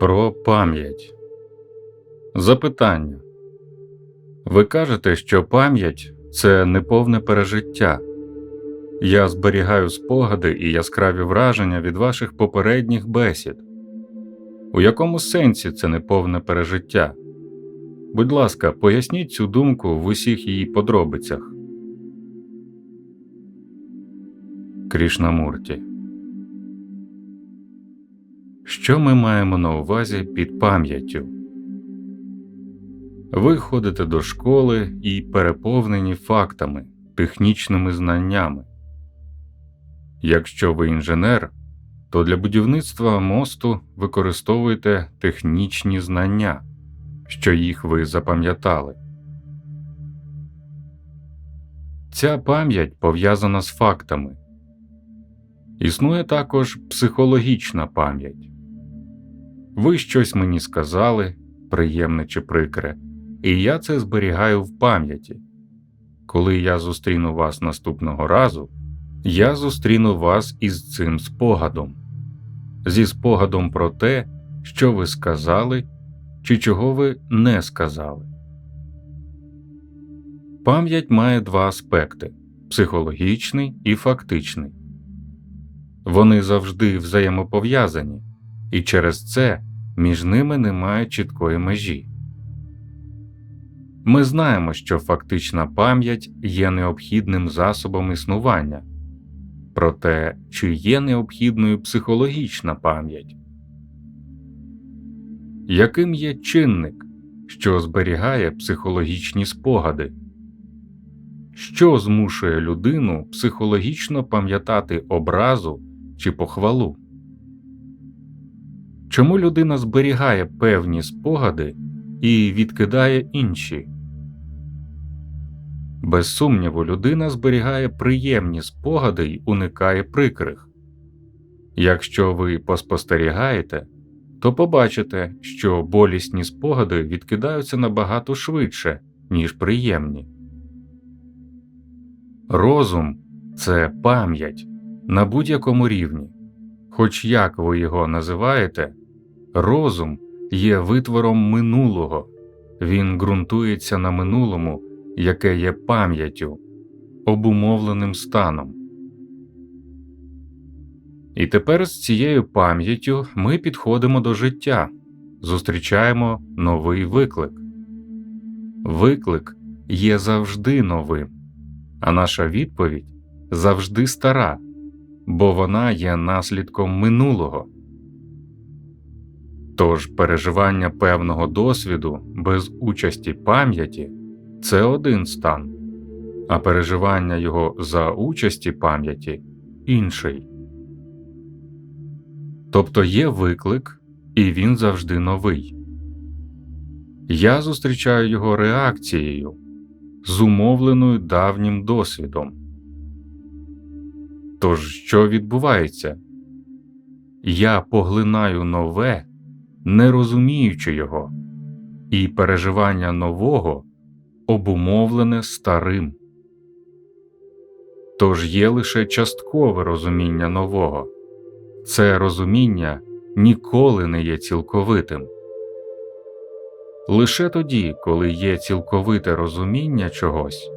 Про пам'ять. Запитання. Ви кажете, що пам'ять це неповне пережиття. Я зберігаю спогади і яскраві враження від ваших попередніх бесід. У якому сенсі це неповне пережиття? Будь ласка, поясніть цю думку в усіх її подробицях. Крішнамурті. Що ми маємо на увазі під пам'яттю? Ви ходите до школи і переповнені фактами, технічними знаннями. Якщо ви інженер, то для будівництва мосту використовуєте технічні знання, що їх ви запам'ятали. Ця пам'ять пов'язана з фактами. Існує також психологічна пам'ять. Ви щось мені сказали, приємне чи прикре, і я це зберігаю в пам'яті. Коли я зустріну вас наступного разу, я зустріну вас із цим спогадом, зі спогадом про те, що ви сказали чи чого ви не сказали. Пам'ять має два аспекти психологічний і фактичний. Вони завжди взаємопов'язані, і через це між ними немає чіткої межі. Ми знаємо, що фактична пам'ять є необхідним засобом існування, проте чи є необхідною психологічна пам'ять? Яким є чинник, що зберігає психологічні спогади? Що змушує людину психологічно пам'ятати образу чи похвалу? Чому людина зберігає певні спогади і відкидає інші? Без сумніву, людина зберігає приємні спогади й уникає прикрих. Якщо ви поспостерігаєте, то побачите, що болісні спогади відкидаються набагато швидше, ніж приємні. Розум це пам'ять на будь-якому рівні, хоч як ви його називаєте, розум є витвором минулого, він ґрунтується на минулому, яке є пам'яттю, обумовленим станом. І тепер з цією пам'яттю ми підходимо до життя, зустрічаємо новий виклик. Виклик є завжди новим, а наша відповідь завжди стара, бо вона є наслідком минулого. Тож переживання певного досвіду без участі пам'яті це один стан, а переживання його за участі пам'яті інший. Тобто є виклик, і він завжди новий. Я зустрічаю його реакцією, зумовленою давнім досвідом. Тож, що відбувається? Я поглинаю нове, не розуміючи його, і переживання нового обумовлене старим. Тож є лише часткове розуміння нового це розуміння ніколи не є цілковитим. Лише тоді, коли є цілковите розуміння чогось,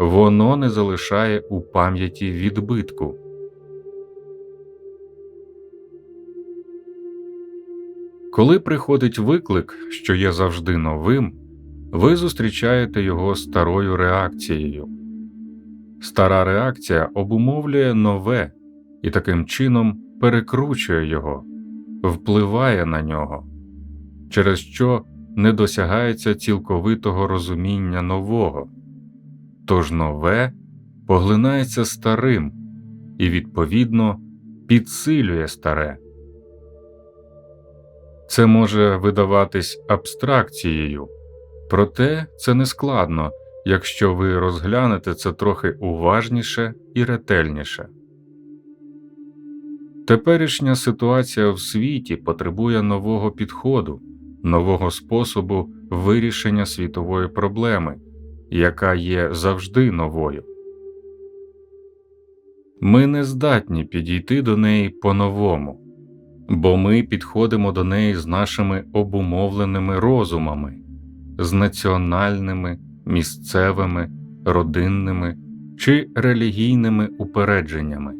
воно не залишає у пам'яті відбитку. Коли приходить виклик, що є завжди новим, ви зустрічаєте його старою реакцією. Стара реакція обумовлює нове і таким чином перекручує його, впливає на нього, через що не досягається цілковитого розуміння нового, тож нове поглинається старим і, відповідно, підсилює старе. Це може видаватись абстракцією, проте це не складно, якщо ви розглянете це трохи уважніше і ретельніше. Теперішня ситуація в світі потребує нового підходу, нового способу вирішення світової проблеми, яка є завжди новою. Ми не здатні підійти до неї по-новому, бо ми підходимо до неї з нашими обумовленими розумами, з національними, місцевими, родинними чи релігійними упередженнями.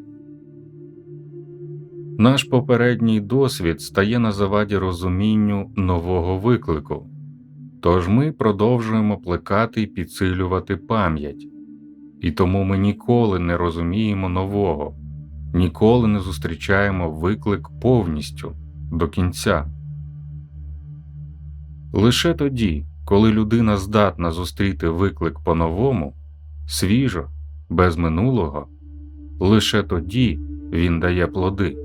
Наш попередній досвід стає на заваді розумінню нового виклику, тож ми продовжуємо плекати і підсилювати пам'ять, і тому ми ніколи не розуміємо нового, ніколи не зустрічаємо виклик повністю до кінця. Лише тоді, коли людина здатна зустріти виклик по-новому, свіжо, без минулого, лише тоді він дає плоди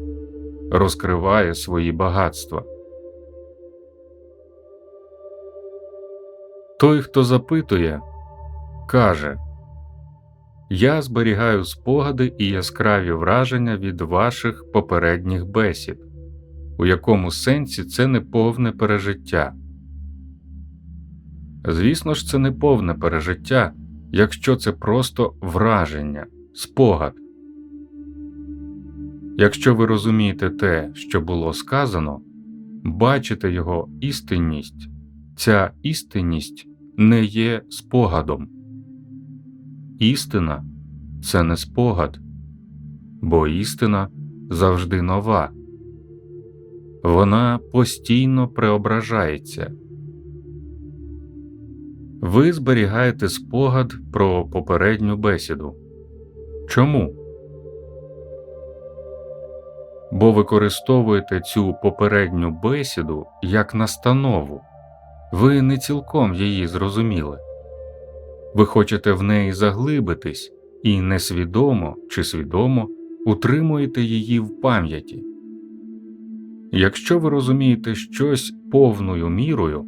розкриває свої багатства. Той, хто запитує, каже Я зберігаю спогади і яскраві враження від ваших попередніх бесід, у якому сенсі це не повне пережиття. Звісно ж, це не повне пережиття, якщо це просто враження, спогад. Якщо ви розумієте те, що було сказано, бачите його істинність, ця істинність не є спогадом. Істина це не спогад, бо істина завжди нова, вона постійно преображається. Ви зберігаєте спогад про попередню бесіду. Чому? бо використовуєте цю попередню бесіду як настанову, ви не цілком її зрозуміли, ви хочете в неї заглибитись і несвідомо чи свідомо утримуєте її в пам'яті. Якщо ви розумієте щось повною мірою,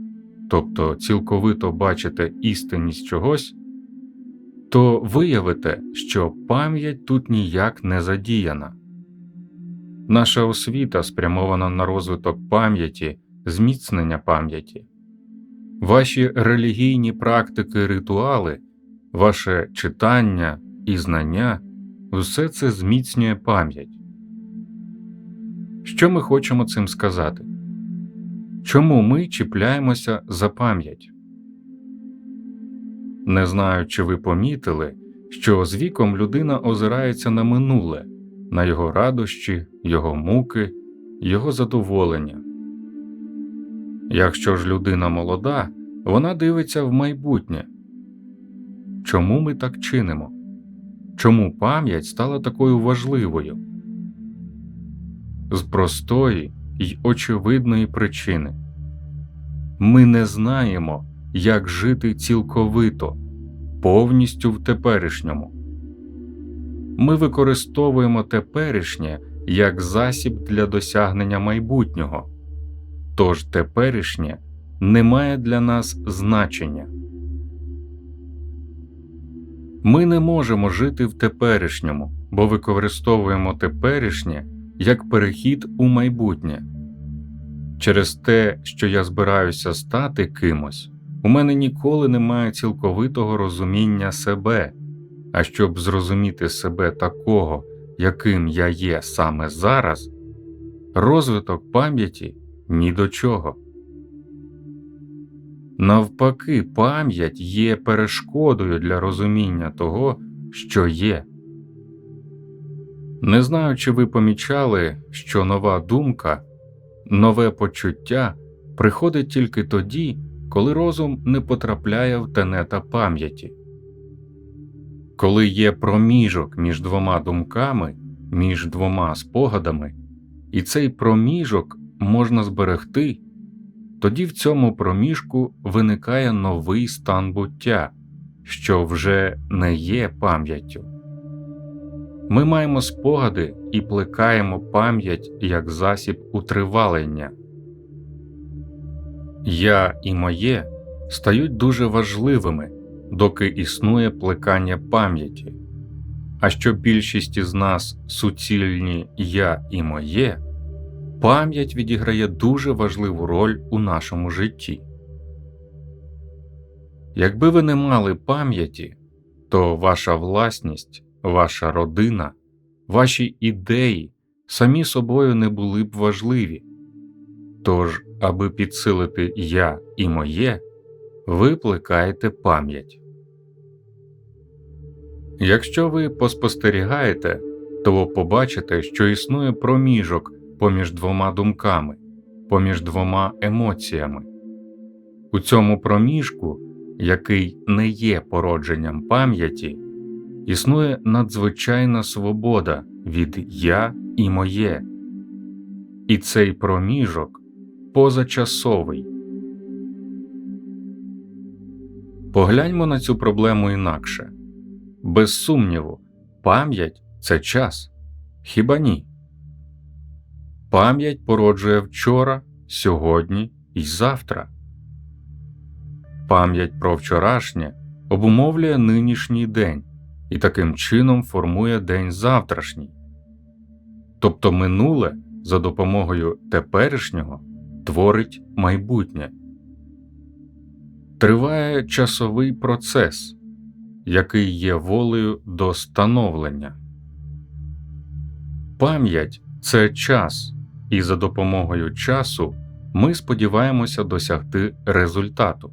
тобто цілковито бачите істинність чогось, то виявите, що пам'ять тут ніяк не задіяна. Наша освіта спрямована на розвиток пам'яті, зміцнення пам'яті. Ваші релігійні практики, ритуали, ваше читання і знання все це зміцнює пам'ять. Що ми хочемо цим сказати? Чому ми чіпляємося за пам'ять? Не знаю, чи ви помітили, що з віком людина озирається на минуле на його радощі, його муки, його задоволення. Якщо ж людина молода, вона дивиться в майбутнє. Чому ми так чинимо? Чому пам'ять стала такою важливою? З простої й очевидної причини ми не знаємо, як жити цілковито, повністю в теперішньому ми використовуємо теперішнє як засіб для досягнення майбутнього, тож теперішнє не має для нас значення. Ми не можемо жити в теперішньому, бо використовуємо теперішнє як перехід у майбутнє. Через те, що я збираюся стати кимось, у мене ніколи немає цілковитого розуміння себе. А щоб зрозуміти себе такого, яким я є саме зараз, розвиток пам'яті ні до чого. Навпаки, пам'ять є перешкодою для розуміння того, що є. Не знаю, чи ви помічали, що нова думка, нове почуття приходить тільки тоді, коли розум не потрапляє в тенета пам'яті. Коли є проміжок між двома думками, між двома спогадами, і цей проміжок можна зберегти, тоді в цьому проміжку виникає новий стан буття, що вже не є пам'яттю. Ми маємо спогади і плекаємо пам'ять як засіб утривалення. Я і моє стають дуже важливими доки існує плекання пам'яті, а що більшість із нас суцільні я і моє, пам'ять відіграє дуже важливу роль у нашому житті. Якби ви не мали пам'яті, то ваша власність, ваша родина, ваші ідеї самі собою не були б важливі. Тож, аби підсилити я і моє, ви плекаєте пам'ять. Якщо ви поспостерігаєте, то побачите, що існує проміжок поміж двома думками, поміж двома емоціями. У цьому проміжку, який не є породженням пам'яті, існує надзвичайна свобода від я і моє, і цей проміжок позачасовий. Погляньмо на цю проблему інакше. Без сумніву, пам'ять це час. Хіба ні? Пам'ять породжує вчора, сьогодні і завтра. Пам'ять про вчорашнє обумовлює нинішній день і таким чином формує день завтрашній. Тобто минуле за допомогою теперішнього творить майбутнє. Триває часовий процес, який є волею до становлення. Пам'ять це час, і за допомогою часу ми сподіваємося досягти результату.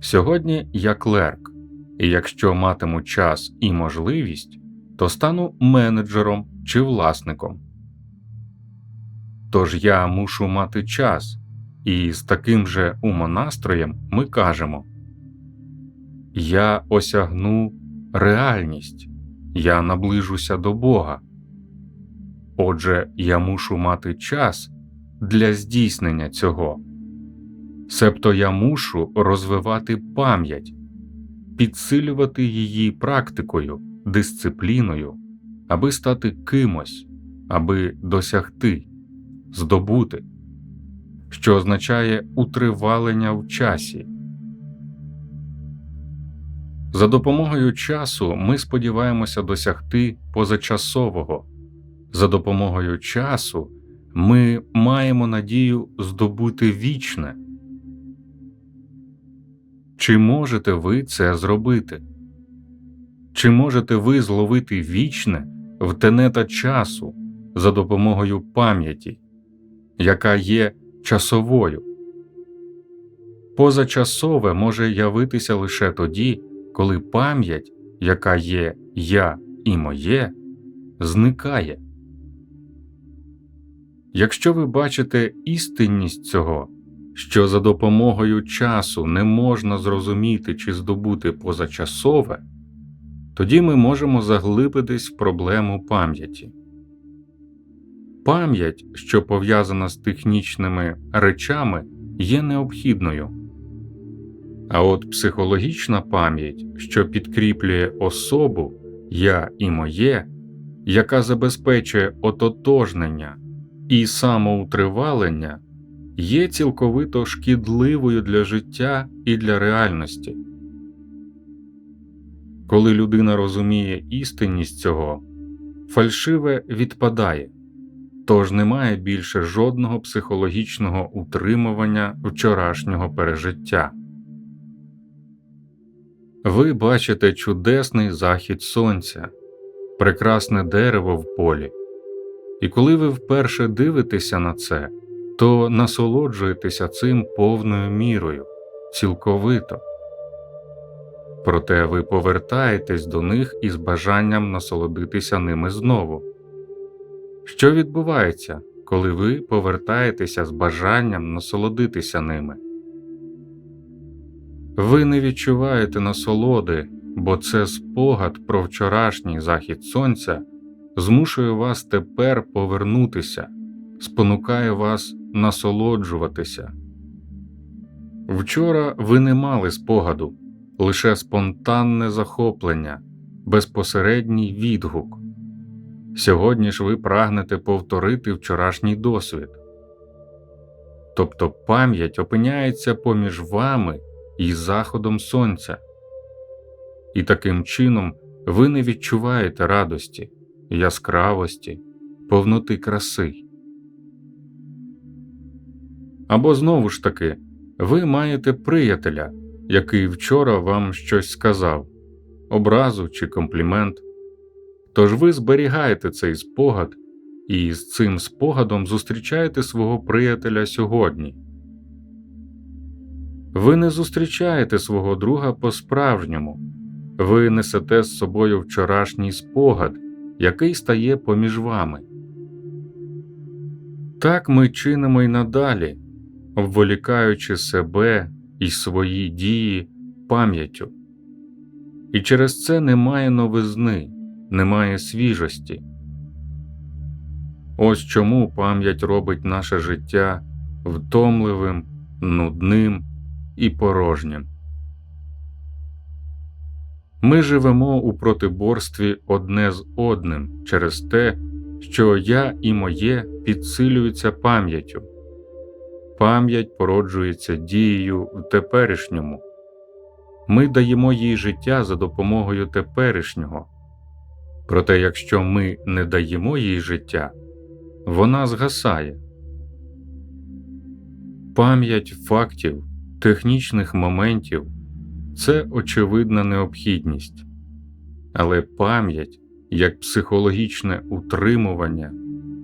Сьогодні я клерк, і якщо матиму час і можливість, то стану менеджером чи власником. Тож я мушу мати час, і з таким же умонастроєм ми кажемо Я осягну реальність, я наближуся до Бога. Отже, я мушу мати час для здійснення цього. Себто я мушу розвивати пам'ять, підсилювати її практикою, дисципліною, аби стати кимось, аби досягти, здобути, що означає утривалення в часі. За допомогою часу ми сподіваємося досягти позачасового. За допомогою часу ми маємо надію здобути вічне. Чи можете ви це зробити? Чи можете ви зловити вічне в тенета часу за допомогою пам'яті, яка є часовою? Позачасове може явитися лише тоді, коли пам'ять, яка є я і моє, зникає. Якщо ви бачите істинність цього, що за допомогою часу не можна зрозуміти чи здобути позачасове, тоді ми можемо заглибитись в проблему пам'яті. Пам'ять, що пов'язана з технічними речами, є необхідною. А от психологічна пам'ять, що підкріплює особу я і моє, яка забезпечує ототожнення і самоутривалення, є цілковито шкідливою для життя і для реальності. Коли людина розуміє істинність цього, фальшиве відпадає, тож немає більше жодного психологічного утримування вчорашнього пережиття. Ви бачите чудесний захід сонця, прекрасне дерево в полі, і коли ви вперше дивитеся на це, то насолоджуєтеся цим повною мірою, цілковито. Проте ви повертаєтесь до них із бажанням насолодитися ними знову. Що відбувається, коли ви повертаєтеся з бажанням насолодитися ними? Ви не відчуваєте насолоди, бо це спогад про вчорашній захід сонця змушує вас тепер повернутися, спонукає вас насолоджуватися. Вчора ви не мали спогаду, лише спонтанне захоплення, безпосередній відгук. Сьогодні ж ви прагнете повторити вчорашній досвід. Тобто пам'ять опиняється поміж вами і заходом сонця, і таким чином ви не відчуваєте радості, яскравості, повноти краси. Або знову ж таки, ви маєте приятеля, який вчора вам щось сказав, образу чи комплімент. Тож ви зберігаєте цей спогад і з цим спогадом зустрічаєте свого приятеля сьогодні. Ви не зустрічаєте свого друга по-справжньому, ви несете з собою вчорашній спогад, який стає поміж вами. Так ми чинимо й надалі, обволікаючи себе і свої дії пам'яттю. І через це немає новизни, немає свіжості. Ось чому пам'ять робить наше життя втомливим, нудним і порожнім. Ми живемо у протиборстві одне з одним через те, що я і моє підсилюються пам'яттю. Пам'ять породжується дією в теперішньому. Ми даємо їй життя за допомогою теперішнього. Проте, якщо ми не даємо їй життя, вона згасає. Пам'ять фактів, технічних моментів це очевидна необхідність, але пам'ять як психологічне утримування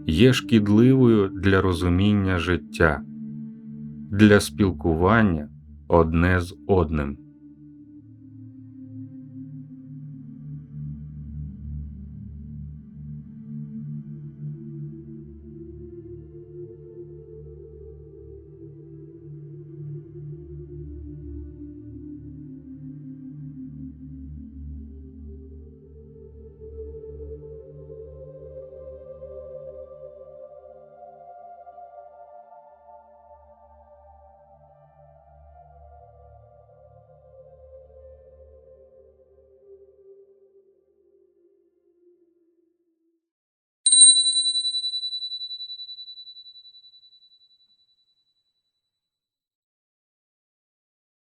є шкідливою для розуміння життя, для спілкування одне з одним.